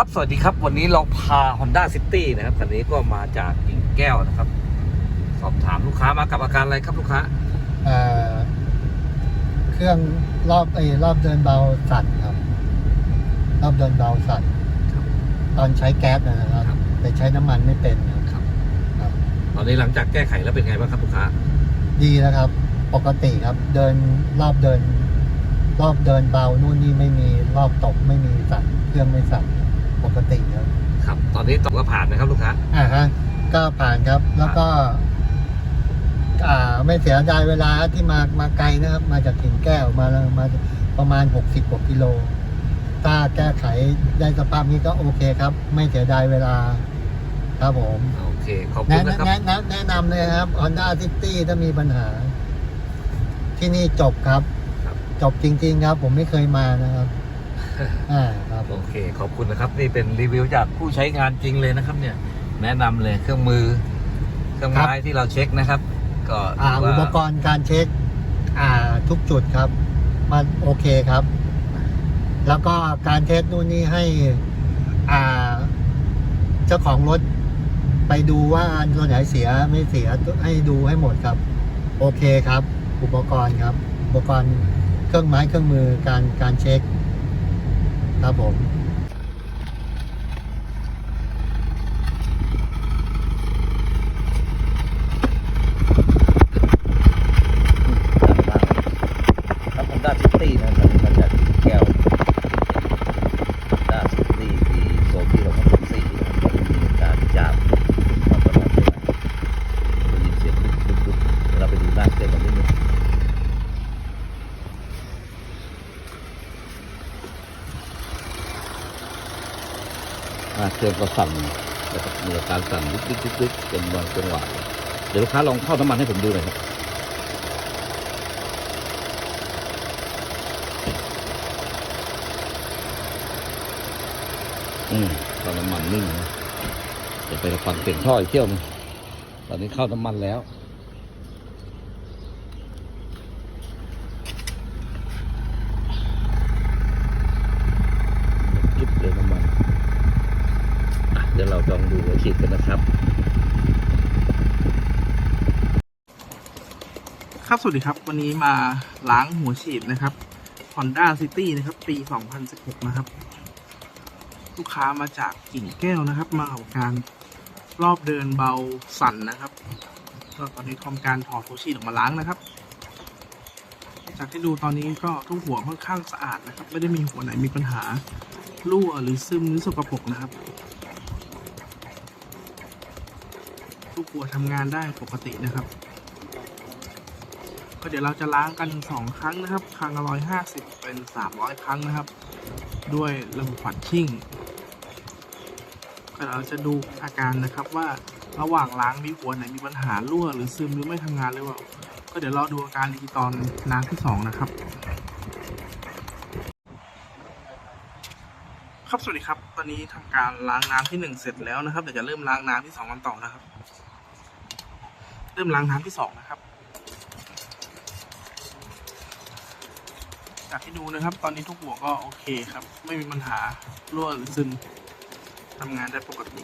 ครับ สวัสดีครับ วันนี้เราพา Honda City นะครับคันนี้ก็มาจากกิ่งแก้วนะครับ สอบถามลูกค้ามากับอาการอะไรครับลูกค้าเอ่อเครื่องรอบไอ้รอบเดินเบาสั่นครับ รอบเดินเบาสั่นครับ ตอนใช้แก๊สนะครับครับ แต่ใช้น้ำมันไม่เป็นครับครับ ครับ ตอนนี้หลังจากแก้ไขแล้วเป็นไงบ้างครับลูกค้าดีแล้วครับ ปกติครับ เดินรอบเดิน รอบเดินเบานู่นนี่ไม่มีรอบตกไม่มีสั่นเครื่องไม่สั่น ปกติครับครับ ตอนนี้ตกก็ผ่านนะครับลูกค้าอ่าฮะก็ผ่านครับแล้วก็ อ่า ไม่เสียดายเวลาที่มามาไกลนะครับ มาจากกิ่งแก้วมามาประมาณหกสิบกว่ากิโล ถ้าแก้ไขได้สภาพนี้ก็โอเคครับ ไม่เสียดายเวลาครับผมโอเคขอบคุแนะณนะครับแนะแนะแนะนำเลยครับ Honda City ถ้ามีปัญหา ที่นี่จบครับครับจบจริง ๆ ครับ ผมไม่เคยมานะครับ อ่าครับผโอมเค ขอบคุณนะครับ นี่เป็นรีวิวจากผู้ใช้งานจริงเลยนะครับ เนี่ย แนะนำเลยเครื่องมือ เครื่องไม้ที่เราเช็คนะครับ ก็อ่าถือุว่าปกรณ์การเช็ค อ่าทุกจุดครับ มันโอเคครับ แล้วก็การเทสนู่นนี่ให้ อ่า เจ้าของรถ ไปดูว่าอันตัวไหนเสียไม่เสียให้ดูให้หมดครับ โอเคครับ อุปกรณ์ครับ อุปกรณ์เครื่องไม้เครื่องมือการการเช็ค ครับผม ครับ Honda City นะครับมาจากกิ่งแก้ว Honda City ปีโซนที่เราพัฒสี่นะครับก็มีการจามมาตลอดเวลาได้ยินเสียงดุ๊บดุ๊บดุ๊บเดี๋ยวเราไปดูหน้าเครื่องกันนิดนึงหน้า เครื่องก็สั่นนะครับมีอาการสั่นลึกๆเป็นบางจังหวะเดี๋ยวลูกค้าลองเข้าน้ำมันให้ผมดูหน่อยครับอืมเข้าน้ำมันนิ่งนะเดี๋ยวไปฟังเสียงท่ออีกเที่ยวหนึงตอนนี้เข้าน้ำมันแล้วยิบเลยน้ำมันอะเดี๋ยวเราลองดูหัว ฉีดกันนะครับครับสวัสดีครับ วันนี้มาล้างหัวฉีดนะครับ Honda City นะครับ ปี 2016 นะครับ ลูกค้ามาจากกิ่งแก้วนะครับ มากับการรอบเดินเบาสั่นนะครับก็ตอนนี้ทำการถอดหัวฉีดออกมาล้างนะครับ จากที่ดูตอนนี้ก็ทุกหัวค่อนข้างสะอาดนะครับ ไม่ได้มีหัวไหนมีปัญหารั่วหรือซึมหรือสกปรกนะครับ ทุกหัวทำงานได้ปกตินะครับ ก็เดี๋ยวเราจะล้างกันสองครั้งนะครับ ครั้งละร้อยห้าสิบเป็นสามร้อยครั้งนะครับ ด้วยระบบฝัดชิ่งก็เราจะดูอาการนะครับว่าระหว่างล้างมีหัวไหนมีปัญหารั่วหรือซึมหรือไม่ทำงานหรือเปล่า ก็เดี๋ยวรอดูอาการดีตอนน้ำที่สองนะครับครับสวัสดีครับ ตอนนี้ทำการล้างน้ำที่หนึ่งเสร็จแล้วนะครับเดี๋ยวจะเริ่มล้างน้ำที่สองกันต่อนะครับ เริ่มล้างน้ำที่สองนะครับ จากที่ดูนะครับ ตอนนี้ทุกหัวก็โอเคครับ ไม่มีปัญหารั่วหรือซึมทำงานได้ปกติ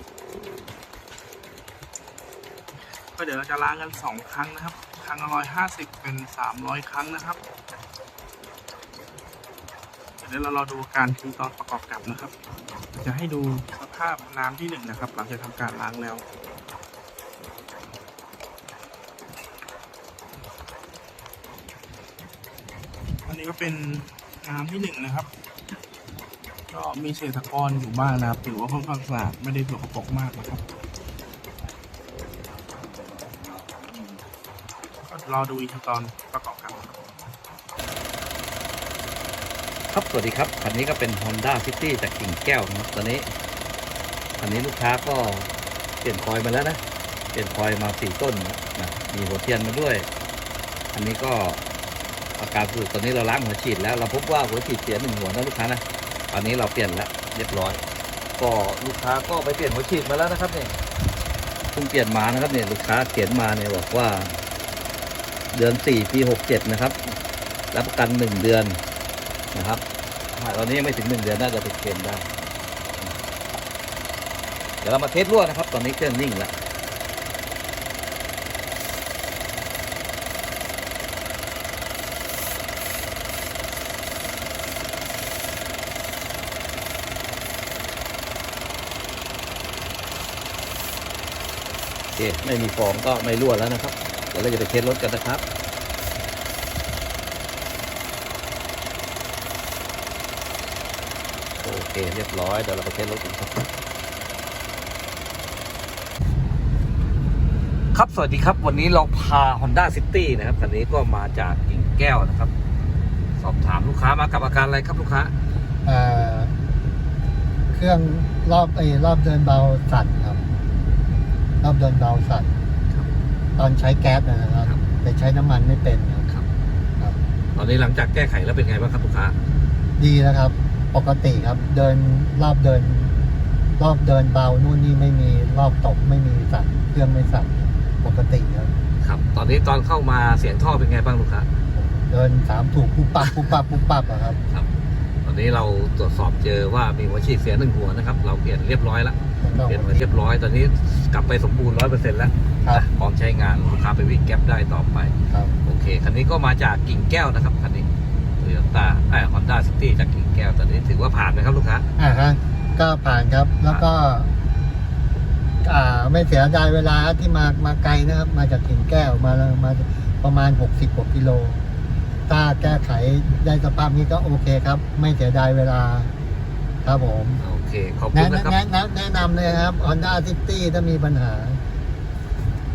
ก็เดี๋ยวเราจะล้างกันสองครั้งนะครับ ครั้งละร้อยห้าสิบเป็นสามร้อยครั้งนะครับเดี๋ยวเรารอดูการทีตอนประกอบกับนะครับ จะให้ดูสภาพน้ำที่หนึ่งนะครับ หลังจากทำการล้างแล้ว นนี้ก็เป็นน้ำที่หนึ่งนะครับ ก็มีเศษตะกอนอยู่บ้างนะครับถือว่าค่อนข้างสะอาดไม่ได้สกปรกมากนะครับก็รอดูอีกตอนประกอบกันครับครับสวัสดีครับคันนี้ก็เป็น Honda City จากกิ่งแก้วนะครับตอนนี้คันนี้ลูกค้าก็เปลี่ยนคอยล์มาแล้วนะเปลี่ยนคอยล์มาสี่ต้นนะมีหัวเทียนมาด้วย อันนี้ก็ อาการสุดตอนนี้เราล้างหัวฉีดแล้วเราพบว่าหัวฉีดเสียหนึ่งหัวนะลูกค้านะตอนนี้เราเปลี่ยนแล้วเรียบร้อย ก็ลูกค้าก็ไปเปลี่ยนหัวฉีดมาแล้วนะครับเนี่ยเพิ่งเปลี่ยนมานะครับเนี่ยลูกค้าเขียนมาเนี่ยบอกว่า เดือนสี่ปีหกเจ็ดนะครับรับประกันหนึ่งเดือนนะครับตอนนี้ยังไม่ถึงหนึ่งเดือนน่าจะติดเกณฑ์ได้ เดี๋ยวเรามาเทสรั่วนะครับ ตอนนี้เครื่องนิ่งแล้ว เคไม่มีฟองก็ไม่รั่วแล้วนะครับ เดี๋ยวเราจะไปเทสรถกันนะครับโอเคเรียบร้อยเดี๋ยวเราไปเทสรถกันครับครับสวัสดีครับวันนี้เราพา Honda City นะครับคันนี้ก็มาจากกิ่งแก้วนะครับ สอบถามลูกค้ามากับอาการอะไรครับลูกค้าเเครื่องรอบไอ้รอบเดินเบาสั่น ครับรอบเดินเบาสั่นครับตอนใช้แก๊สนะครับ ครับ แต่ใช้น้ำมันไม่เป็นครับครับครับตอนนี้หลังจากแก้ไขแล้วเป็นไงบ้างครับลูกค้าดีแล้วครับ ปกติครับ เดินรอบเดิน รอบเดินเบานู่นนี่ไม่มีรอบตกไม่มีสั่นเครื่องไม่สั่นปกติครับ ครับ ตอนนี้ตอนเข้ามาเสียงท่อเป็นไงบ้างลูกค้าเดินสามถูกปุ๊บปั๊บปุ๊บปั๊บปุ๊บปั๊บอะครับ ครับ ตอนนี้เราตรวจสอบเจอว่ามีหัวฉีดเสียหนึ่งหัวนะครับ เราเปลี่ยนเรียบร้อยแล้ว เปลี่ยนมาเรียบร้อย ตอนนี้กลับไปสมบูรณ์ร้อยเปอร์เซ็นต์แล้วครับ พร้อมใช้งานลูกค้าไปวิ่งแก๊ปได้ต่อไป ครับโอเค คันนี้ก็มาจากกิ่งแก้วนะครับ คันนี้โตโยต้าไอฮอนด้าซิตี้จากกิ่งแก้ว ตอนนี้ถือว่าผ่านไหมครับลูกค้า อ่าฮะก็ผ่านครับแล้วก็ อ่า ไม่เสียดายเวลาที่มามาไกลนะครับ มาจากกิ่งแก้วมามาประมาณหกสิบกว่ากิโล ถ้าแก้ไขได้สภาพนี้ก็โอเคครับ ไม่เสียดายเวลาครับผมโอเคขอบคุแนะณนะครับ แนะแนะแนะนำเลยครับ Honda City ถ้ามีปัญหา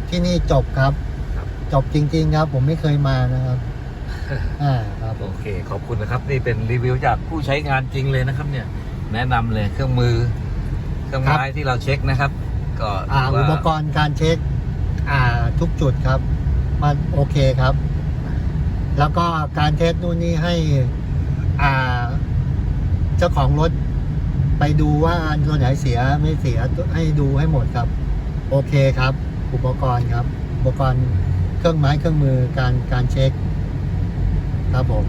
ที่นี่จบครับ ครับ จบจริง ๆ ครับ ผมไม่เคยมานะครับ อ่าครับผโอมเคขอบคุณนะครับนี่เป็นรีวิวจากผู้ใช้งานจริงเลยนะครับ เนี่ย แนะนำเลยเครื่องมือ เครื่องไม้ที่เราเช็คนะครับ ก็อ่าถือุว่าปกรณ์การเช็ค อ่าทุกจุดครับ มันโอเคครับ แล้วก็การเทสนู่นนี่ให้อ่าเจ้าของรถไปดูว่าอันตัวไหนเสียไม่เสียให้ดูให้หมดครับ โอเคครับ อุปกรณ์ครับ อุปกรณ์เครื่องไม้เครื่องมือการการเช็ค ครับผม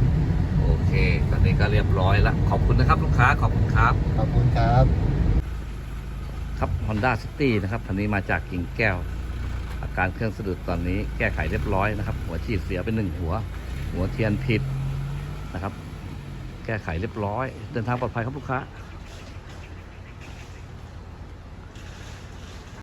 โอเค ตอนนี้ก็เรียบร้อยแล้วขอบคุณนะครับ ลูกค้าขอบคุณครับ ขอบคุณครับ ครับ Honda City นะครับคันนี้มาจากกิ่งแก้ว อาการเครื่องสะดุดตอนนี้แก้ไขเรียบร้อยนะครับ หัวฉีดเสียเป็นหนึ่งหัว หัวเทียนผิดนะครับ แก้ไขเรียบร้อย เดินทางปลอดภัยครับลูกค้า